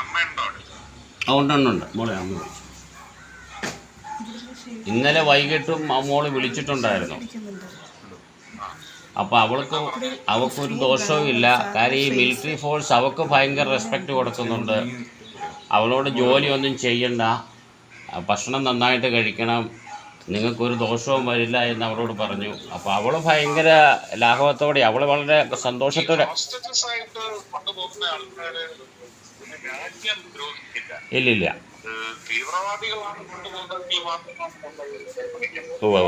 അമ്മയുണ്ടോ അവിടെ? ആ ഉണ്ട് ഉണ്ട് ഉണ്ട്. മോളെ അമ്മ ഇന്നലെ വൈകിട്ടും മോൾ വിളിച്ചിട്ടുണ്ടായിരുന്നു. അപ്പോൾ അവൾക്ക് അവൾക്കൊരു ദോഷവും ഇല്ല. കാര്യം ഈ മിലിറ്ററി ഫോഴ്സ് അവൾക്ക് ഭയങ്കര റെസ്പെക്റ്റ് കൊടുക്കുന്നുണ്ട്. അവളോട് ജോലിയൊന്നും ചെയ്യണ്ട. ഭക്ഷണം നന്നായിട്ട് കഴിക്കണം. നിങ്ങൾക്കൊരു ദോഷവും വരില്ല എന്ന് അവളോട് പറഞ്ഞു. അപ്പൊ അവൾ ഭയങ്കര ലാഘവത്തോടെ അവൾ വളരെ സന്തോഷത്തോടെ. ഇല്ലില്ല ഉവ്വ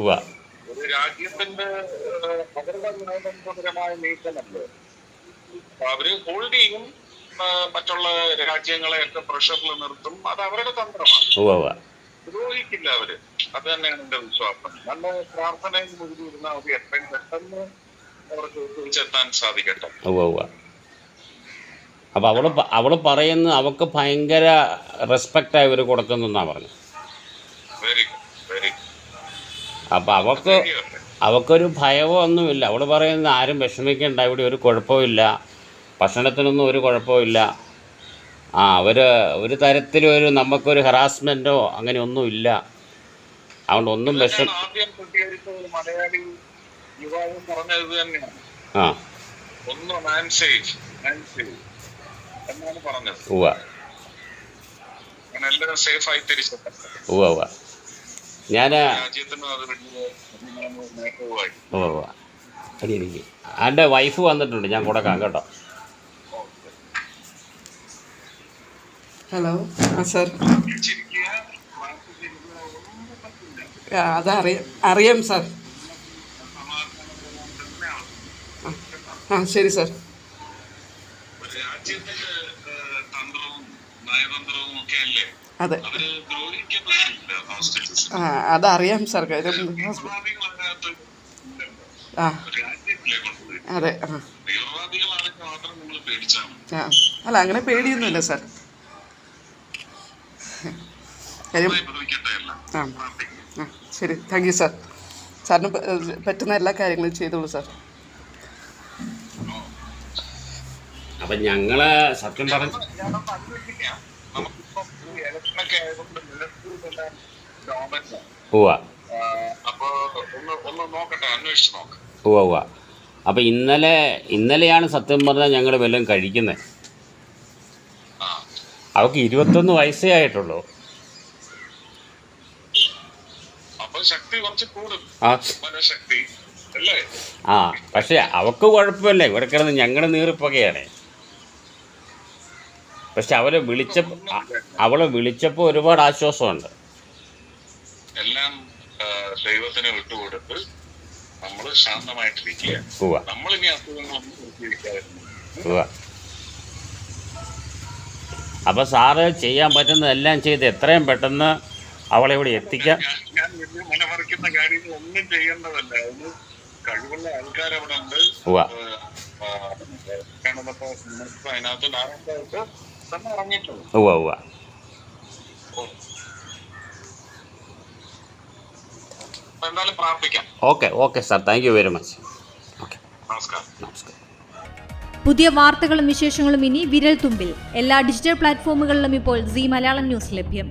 ഉവ്വ രാജ്യത്തിന്റെ നീക്കമല്ലേ? അവർ ഹോൾഡ് ചെയ്യും മറ്റുള്ള രാജ്യങ്ങളെയൊക്കെ പ്രഷറിൽ നിർത്തും. അത് അവരുടെ തന്ത്രമാണ്. ദ്രോഹിക്കില്ല അവർ. അത് തന്നെയാണ് എന്റെ വിശ്വാസം. നല്ല പ്രാർത്ഥനയിൽ മുഴുകിയിരുന്ന അത് എത്രയും പെട്ടെന്ന് അവർക്ക് തിരിച്ചെത്താൻ സാധിക്കട്ടെ. അപ്പൊ അവൾ അവൾ അവൾ അവൾ പറയുന്ന അവക്ക് ഭയങ്കര റെസ്പെക്ട് ഇവർ കൊടുക്കുന്നെന്നാണ് പറഞ്ഞു വെരി വെരി അപ്പോൾ അവക്ക് അവക്കൊരു ഭയമോ ഒന്നുമില്ല അവൾ പറയുന്നത് ആരും വിഷമിക്കണ്ട. ഇവിടെ ഒരു കുഴപ്പമില്ല ഭക്ഷണത്തിനൊന്നും ഒരു കുഴപ്പമില്ല ആ അവർ ഒരു തരത്തിലും ഒരു നമുക്കൊരു ഹറാസ്മെന്റോ അങ്ങനെ ഒന്നുമില്ല അതുകൊണ്ട് ഒന്നും വിഷം ആ. ഒന്ന് ഉവ്വ. ഞാൻ ഉവ്വ ഉവ്വ. അടി എനിക്ക്. എന്റെ വൈഫ് വന്നിട്ടുണ്ട്. ഞാൻ കൊടുക്കാം കേട്ടോ. ഹലോ ആ സാർ അതറിയാം അറിയാം സാർ ആ ശരി സാർ അതെ. ആ അതറിയാം സാർ കാര്യം. ആ. അതെ ആ. അല്ല അങ്ങനെ പേടിയൊന്നുമില്ല സാർ കാര്യം? ആ. ശരി. താങ്ക് യു സാർ സാറിന് പറ്റുന്ന എല്ലാ കാര്യങ്ങളും ചെയ്തോളൂ സാർ അപ്പൊ ഞങ്ങൾ സത്യം പറഞ്ഞു ഉവ്വ. അപ്പൊ ഇന്നലെ ഇന്നലെയാണ് സത്യം പറഞ്ഞാൽ ഞങ്ങൾ വല്ലതും കഴിക്കുന്നത് അവർക്ക് ഇരുപത്തൊന്ന് വയസ്സേ ആയിട്ടുള്ളൂ അപ്പൊ ശക്തി കുറച്ച് കൂടും. ആ. മനഃശക്തി. അല്ലേ? ആ പക്ഷേ അവക്ക് കുഴപ്പമില്ല. ഇവിടെ കിടന്ന് ഞങ്ങൾ നീറിപ്പകയാണ് പക്ഷെ അവളെ വിളിച്ച അവളെ വിളിച്ചപ്പോ ഒരുപാട് ആശ്വാസമുണ്ട്. എല്ലാം ദൈവത്തിനെ വിട്ടുകൊടുത്ത് നമ്മൾ ശാന്തമായിട്ടിരിക്കുക നമ്മൾ ഇനി അസുഖങ്ങളൊന്നും അപ്പൊ സാറ് ചെയ്യാൻ പറ്റുന്നതെല്ലാം ചെയ്ത് എത്രയും പെട്ടെന്ന് അവളെ ഇവിടെ എത്തിക്കാം. വലിയ മനമറിക്കുന്ന കാര്യങ്ങൾ ഒന്നും ചെയ്യേണ്ടതല്ല. അതിന് കഴിവുള്ള ആൾക്കാരവിടെ ഉണ്ട്. അതിനകത്ത് തന്നെ അപ്പൊ എന്തായാലും പ്രാർത്ഥിക്കാം. Okay okay sir. Thank you very much okay നമസ്കാരം. നമസ്കാരം. പുതിയ വാർത്തകളും വിശേഷങ്ങളും ഇനി വിരൽ തുമ്പിൽ എല്ലാ ഡിജിറ്റൽ പ്ലാറ്റ്ഫോമുകളിലും ഇപ്പോൾ സി മലയാളം ന്യൂസ് ലഭ്യം.